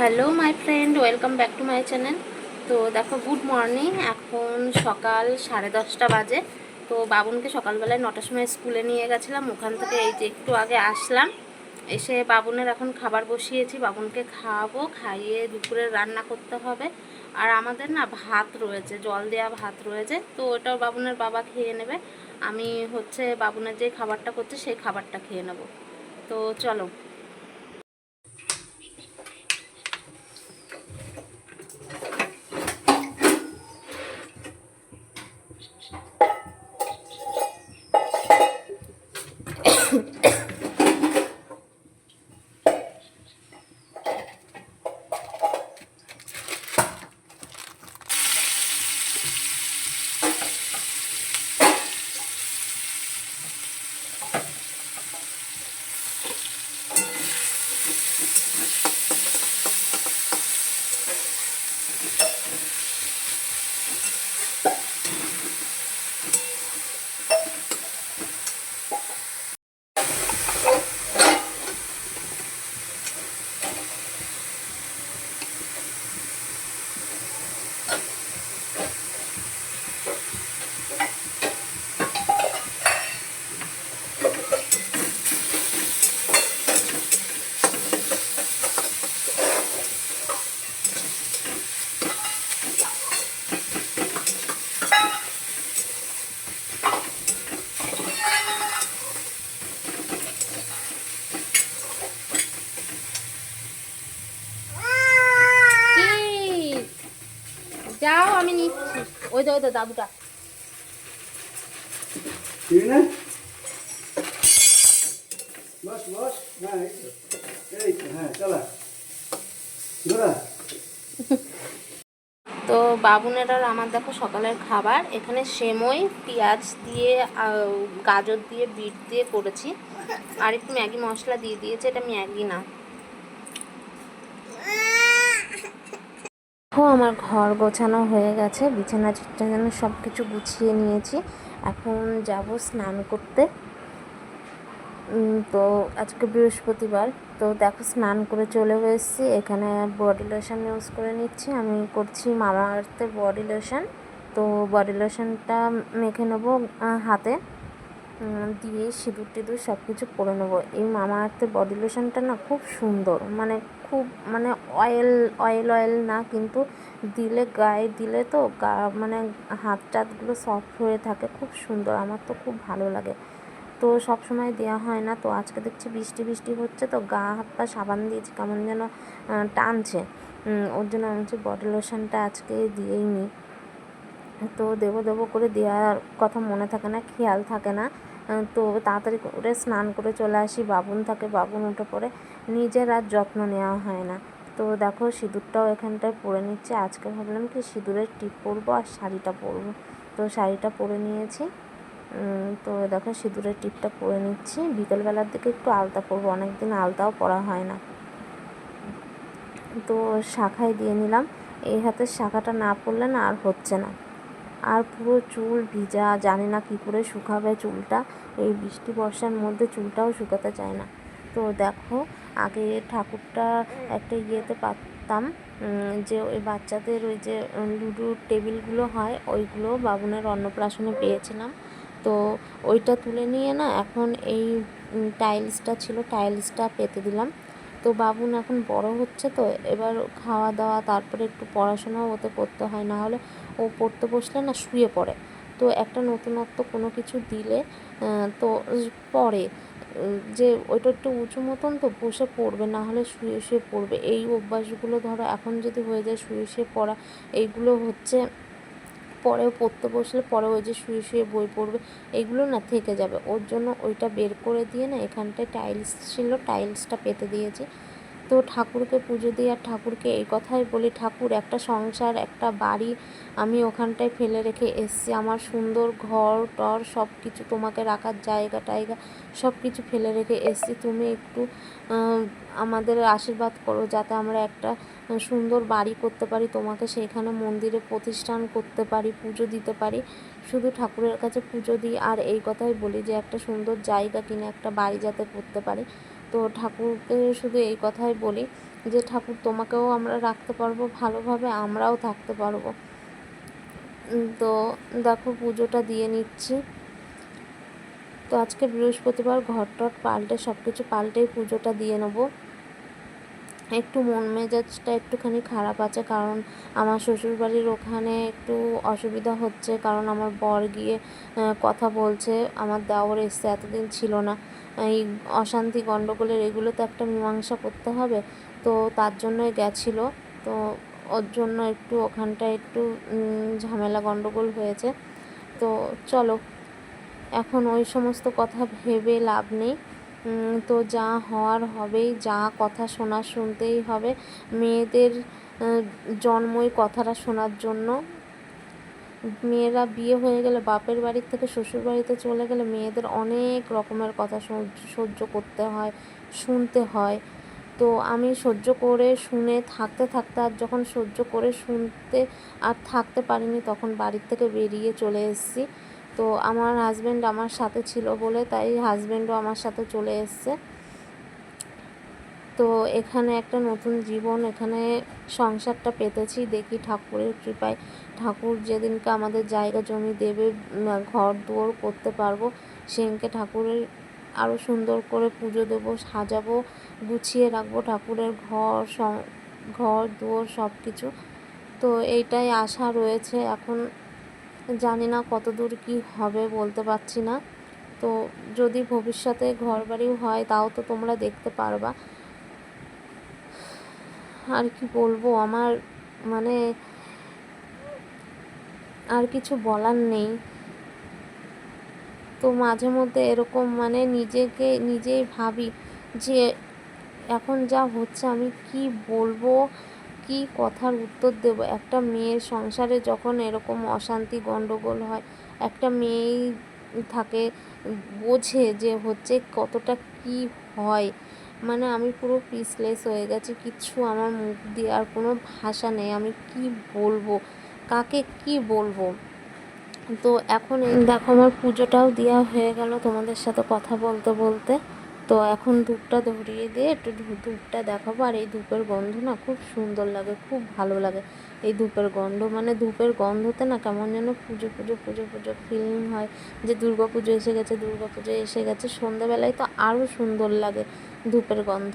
Hello my friend, welcome back to my channel. তো দেখো, good morning. এখন সকাল সাড়ে দশটা বাজে। তো বাবুনকে সকালবেলায় নটার সময় স্কুলে নিয়ে গেছিলাম। ওখান থেকে এই যে একটু আগে আসলাম। এসে বাবুনের এখন খাবার বসিয়েছি। বাবুনকে খাওয়াবো, খাইয়ে দুপুরে রান্না করতে হবে। আর আমাদের না ভাত রয়েছে, জল দেওয়া ভাত রয়েছে। তো ওটাও বাবুনের বাবা খেয়ে নেবে। আমি হচ্ছে বাবুনের যে খাবারটা করছে, সেই খাবারটা খেয়ে নেব। তো চলো যাও আমি নিচ্ছি। ওই তো ওই তো। দাদুটা হ্যাঁ তো বাবুনের আর আমার দেখো সকালের খাবার। এখানে সেমই পেঁয়াজ দিয়ে গাজর দিয়ে বিট দিয়ে করেছি। আর একটু ম্যাগি মশলা দিয়ে দিয়েছে এটা ম্যাগি না। দেখো আমার ঘর গোছানো হয়ে গেছে, বিছানা টিছানা সব কিছু গুছিয়ে নিয়েছি। এখন যাব স্নান করতে। তো আজকে বৃহস্পতিবার, তো দেখো স্নান করে চলে এসেছি। এখানে বডি লোশন ইউজ করে নিচ্ছি। আমি করছি মামা আর্থের বডি লোশন তো বডি লোশনটা মেখে নেব হাতে। দিয়ে সিঁদুর টিঁদুর সব কিছু করে নেব। এই মামা আর্থের বডি লোশনটা না খুব সুন্দর। মানে খুব মানে অয়েল অয়েল অয়েল না, কিন্তু দিলে গায়ে দিলে তো গা মানে হাত টাতগুলো সফট হয়ে থাকে, খুব সুন্দর, আমার তো খুব ভালো লাগে। তো সব সময় দেওয়া হয় না, তো আজকে দেখছি বৃষ্টি বৃষ্টি হচ্ছে, তো গা, হাত, পা সাবান দিয়েছি, কেমন যেন টানছে। ওর জন্য আমি হচ্ছে বডি লোশনটা আজকে দিয়েই নিই তো দেবো দেবো করে দেওয়ার কথা মনে থাকে না, খেয়াল থাকে না। তো তাড়াতাড়ি করে স্নান করে চলে আসি। বাবুন থাকে, বাবুন উঠে পড়ে। নিজের আর যত্ন নেওয়া হয় না। তো দেখো, সিঁদুরটাও এখানটায় পরে নিচ্ছে। আজকে ভাবলাম কি সিঁদুরের টিপ পরবো আর শাড়িটা পরবো। তো শাড়িটা পরে নিয়েছি। তো দেখো, সিঁদুরের টিপটা পরে নিচ্ছি। বিকেলবেলার দিকে একটু আলতা পরবো। অনেকদিন আলতাও পরা হয় না। তো শাখায় দিয়ে নিলাম। এই হাতের শাখাটা না পরলে না আর হচ্ছে না। আর পুরো চুল ভিজা, জানি না কী করে শুকাবে চুলটা। এই বৃষ্টি বর্ষার মধ্যে চুলটাও শুকাতে চায় না। তো দেখো, আগে ঠাকুরটা একটা ইয়েতে পারতাম যে ওই বাচ্চাদের ওই যে লুডোর টেবিলগুলো হয়, ওইগুলো বাবুনের অন্নপ্রাশনে পেয়েছিলাম। তো ওইটা তুলে নিয়ে না এখন এই টাইলসটা ছিল, টাইলসটা পেতে দিলাম। তো বাবুন এখন বড় হচ্ছে তো, এবার খাওয়া দাওয়া, তারপরে একটু পড়াশোনাও ওতে করতে হয়, না হলে ও পড়তে বসলে না শুয়ে পড়ে। তো একটা নতুনত্ব কোনো কিছু দিলে তো পড়ে। যে ওইটা একটু উঁচু মতন তো বসে পড়বে, না হলে শুয়ে শুয়ে পড়বে। এই অভ্যাসগুলো ধরো এখন যদি হয়ে যায় শুয়ে শুয়ে পড়া, এইগুলো হচ্ছে পরেও পড়তে বসলে পরে ওই যে শুয়ে শুয়ে বই পড়বে, এগুলো না থেকে যাবে। ওর জন্য ওইটা বের করে দিয়ে না এখানটায় টাইলস ছিল টাইলসটা পেতে দিয়েছি। তো ঠাকুরকে পুজো দিই আর ঠাকুরকে এই কথাই বলি, ঠাকুর, একটা সংসার, একটা বাড়ি আমি ওখানটায় ফেলে রেখে এসছি। আমার সুন্দর ঘর, টর সব কিছু তোমাকে রাখার জায়গা টায়গা সব কিছু ফেলে রেখে এসছি। তুমি একটু আমাদের আশীর্বাদ করো যাতে আমরা একটা সুন্দর বাড়ি করতে পারি। তোমাকে সেইখানে মন্দিরে প্রতিষ্ঠান করতে পারি, পুজো দিতে পারি। শুধু ঠাকুরের কাছে পুজো দিই আর এই কথাই বলি যে একটা সুন্দর জায়গা কিনে একটা বাড়ি যাতে করতে পারি। তো ঠাকুরকে শুধু এই কথাই বলি যে, ঠাকুর, তোমাকেও আমরা রাখতে পারব ভালোভাবে, আমরাও থাকতে পারব। তো দেখো, পুজোটা দিয়ে নিচ্ছি। তো আজকে বৃহস্পতিবার ঘর টট পাল্টে সব কিছু পাল্টেই পুজোটা দিয়ে নেব। একটু মন মেজাজটা একটুখানি খারাপ আছে কারণ আমার শ্বশুরবাড়ির ওখানে একটু অসুবিধা হচ্ছে কারণ আমার বর গিয়ে কথা বলছে। আমার দেওর এসছে, এতদিন ছিল না। এই অশান্তি গণ্ডগোলের এগুলো তো একটা মীমাংসা করতে হবে। তো তার জন্যই গেছিল। তো ওর জন্য একটু ওখানটা একটু ঝামেলা গণ্ডগোল হয়েছে। তো চলো, এখন ওই সমস্ত কথা ভেবে লাভ নেই। তো যা হওয়ার হবেই, যা কথা শোনার শুনতেই হবে। মেয়েদের জন্মই কথাটা শোনার জন্য। মেয়েরা বিয়ে হয়ে গেলে বাপের বাড়ির থেকে শ্বশুর বাড়িতে চলে গেলে মেয়েদের অনেক রকমের কথা সহ্য করতে হয়, শুনতে হয়। তো আমি সহ্য করে শুনে থাকতে থাকতে আর যখন সহ্য করে শুনতে আর থাকতে পারিনি তখন বাড়ির থেকে বেরিয়ে চলে এসেছি। তো আমার হাজব্যান্ড আমার সাথে ছিল বলে তাই হাজব্যান্ডও আমার সাথে চলে এসছে। তো এখানে একটা নতুন জীবন, এখানে সংসারটা পেতেছি, দেখি ঠাকুরের কৃপায়। ঠাকুর যেদিনকে আমাদের জায়গা জমি দেবে ঘর দুয়ার করতে পারব, সেদিনকে ঠাকুরের আরও সুন্দর করে পুজো দেবো, সাজাবো, গুছিয়ে রাখব ঠাকুরের ঘর ঘর দুয়ার সব কিছু তো এইটাই আশা রয়েছে। এখন জানি না কত দূর কী হবে, বলতে পারছি না। তো যদি ভবিষ্যতে ঘর বাড়িও হয়, তাও তো তোমরা দেখতে পারবা। আর কি বলব, আমার মানে আর কিছু বলার নেই। তো মাঝে মধ্যে এরকম মানে নিজেকে, নিজেই ভাবি যে এখন যা হচ্ছে আমি কি বলব? কি কথার উত্তর দেব? একটা মেয়ের সংসারে যখন এরকম অশান্তি গণ্ডগোল হয়, একটা মেয়েই থাকে, বোঝে যে হচ্ছে কতটা কি হয়। মানে আমি পুরো পিসলেস হয়ে গেছি, কিচ্ছু আমার মুখ দিয়ে আর কোনো ভাষা নেই, আমি কি বলব? কাকে কি বলব? তো এখন দেখো, আমার পুজোটাও দেওয়া হয়ে গেল তোমাদের সাথে কথা বলতে বলতে। তো এখন ধূপটা ধরিয়ে দিয়ে একটু ধূপটা দেখাবো। আর এই ধূপের গন্ধ না খুব সুন্দর লাগে, খুব ভালো লাগে। এই ধূপের গন্ধ মানে ধূপের গন্ধতে না কেমন যেন পুজো পুজো পুজো পুজো ফিলিং হয়। যে দুর্গা পুজো এসে গেছে, দুর্গা পুজো এসে গেছে, সন্ধ্যাবেলায় তো আরও সুন্দর লাগে ধূপের গন্ধ।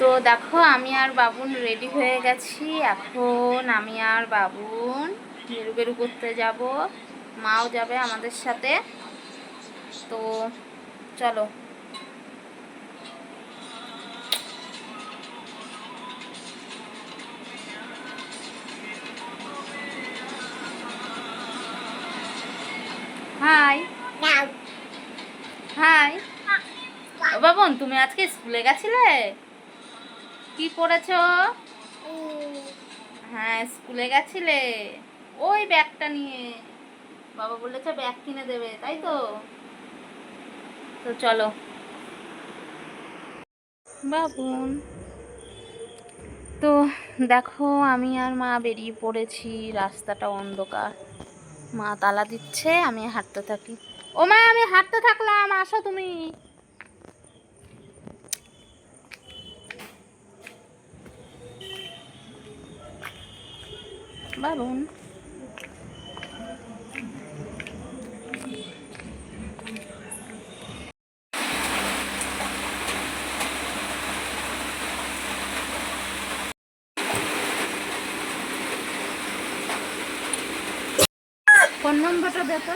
তো দেখো, আমি আর বাবুন রেডি হয়ে গেছি। এখন আমি আর বাবুন বেরু বেরু করতে যাব। মাও যাবে আমাদের সাথে। তো চলো। হাই হাই বাবন তুমি আজকে স্কুলে গেছিলে? কি পড়েছো? হ্যাঁ স্কুলে গেছিলে। ওই ব্যাগটা নিয়ে। বাবা বলেছে ব্যাগ কিনে দেবে তাই তো? তো চলো। বাবুন। তো দেখো, আমি আর মা বেরিয়ে পড়েছি, রাস্তাটা অন্ধকার। মা তালা দিচ্ছে, আমি হাঁটতে থাকি। ও মা, আমি হাঁটতে থাকলাম, আসো তুমি। বাবুন। দে তো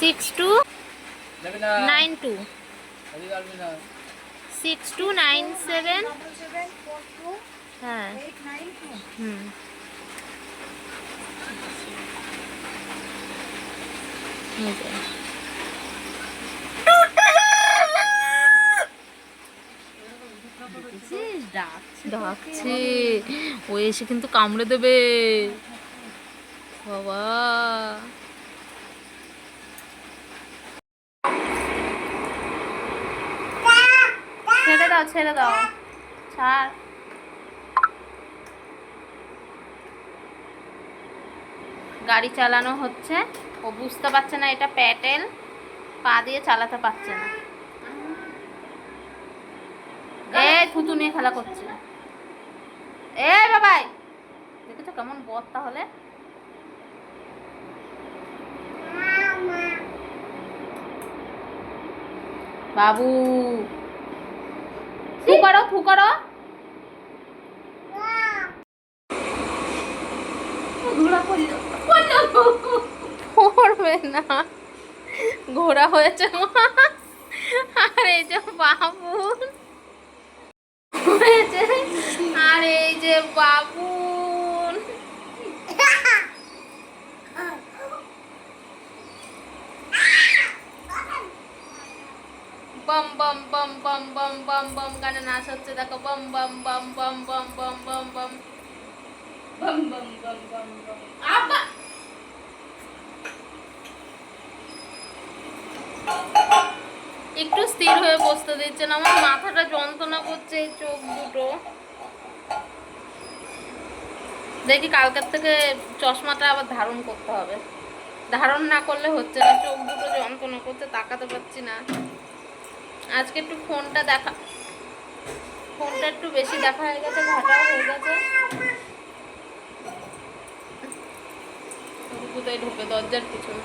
six two nine two six two nine seven হ্যাঁ। হুম। ডাকছে ও এসে কিন্তু কামড়ে দেবে। বাবা। ছেড়ে দাও ছেড়ে দাও। ছাড়। গাড়ি চালানো হচ্ছে। ও বুঝতে পারছে না এটা প্যাটেল। পা দিয়ে চালাতে পারছে না। থুতু নিয়ে খেলা করছে। এ বাবাই দেখেছ কেমন বদ তাহলে? বাবু। থু করো থু করো। পড়বে না। ঘোড়া হয়েছে মা। আর এই যে বাবু। হয়েছে। আর এই যে বাবুন বম বম বম বম বম বম বম গানে নাচ হচ্ছে দেখো বম বম বম বম বম বম বম বম বম বম বম বম একটু স্থির হয়ে বসতে আমার মাথাটা যন্ত্রণা করছে এই চোখ দুটো দেখি কালকের থেকে চশমাটা আবার ধারণ করতে হবে ধারণ না করলে হচ্ছে না চোখ দুটো যন্ত্রণা করতে তাকাতে পারছি না আজকে একটু ফোনটা দেখা ফোনটা একটু বেশি দেখা হয়ে গেছে, ঘাটাও হয়ে গেছে। কোথায় ঢুকে দরজার পিছনে।